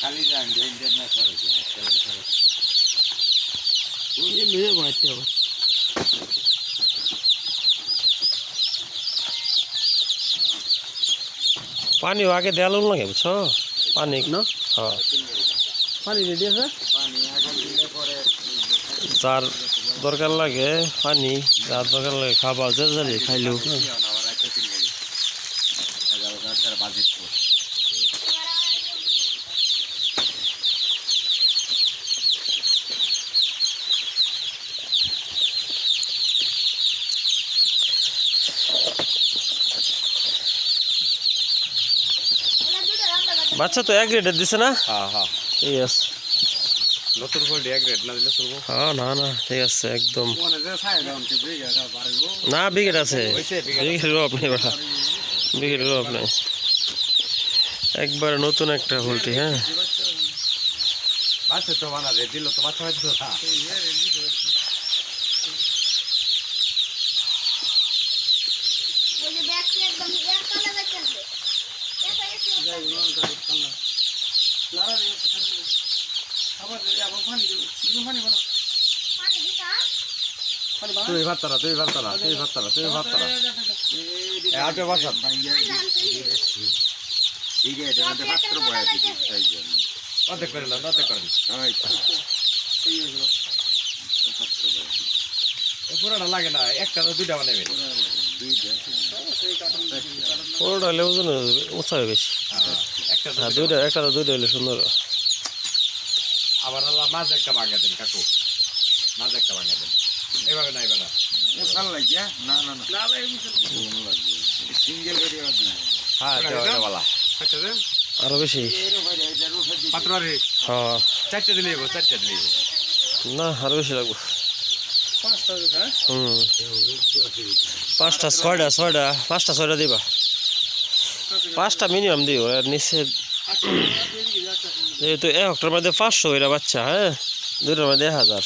খালি যান ইন্টারনেট করে মেয়ে বাড়তে হবে আগে দেওয়া লাগে বুঝছ পানি না হ্যাঁ পানি রেডি আছে? যার দরকার লাগে পানি যার দরকার লাগে খাবার যে জানি খাইলেও। বাচ্চা তো এক রেটের দিছে না? হ্যাঁ হ্যাঁ। ঠিক আছে নতুন করে এক রেট না দিলে চলবো? হ্যাঁ না না ঠিক আছে একদম। মনে যে সাই দাম কি বিঘা পারব না বিকেট আছে। হইছে, বিকেট বিকেটেরও আপনি বেটা। বিকেটেরও আপনি একবার নতুন একটা পোলট্রি হ্যাঁ। বাচ্চা তো বানা রে দিল তো বাচ্চা হয়তো না ওই যে দেখছি একদম এক কালা যাচ্ছে এটা এসে পানি তুই ভাতরা তুই ভাতরা তুই তুই ভাত তারা মাত্র বয়া দিবি তাই জন্য অর্ধেক করে না অর্ধেক করে পুরোটা লাগে না একটা দুইটা বানাবে ওটা হলে ওজন উঁচা হয়ে একটা হ্যাঁ দুইটা একটা তো দুইটা হলে সুন্দর আবার আল্লাহ মাঝে একটা ভাঙা দেন কাকু। মাঝে একটা ভাঙা দেন। এভাবে না এভাবে মশাল লাগিয়া না না না। সিঙ্গেল করে হ্যাঁ এটা আচ্ছা। দেন আরও বেশি? পাত্র রে হ্যাঁ। চারটে দিলে যাব চারটে দিলে না আরও বেশি লাগবো। হুম। পাঁচটা ছয়টা ছয়টা পাঁচটা ছয়টা দিবা। পাঁচটা মিনিমাম দিও আর নিচে। যেহেতু একটার মধ্যে পাঁচশো এটা বাচ্চা হ্যাঁ? দুইটার মধ্যে এক হাজার।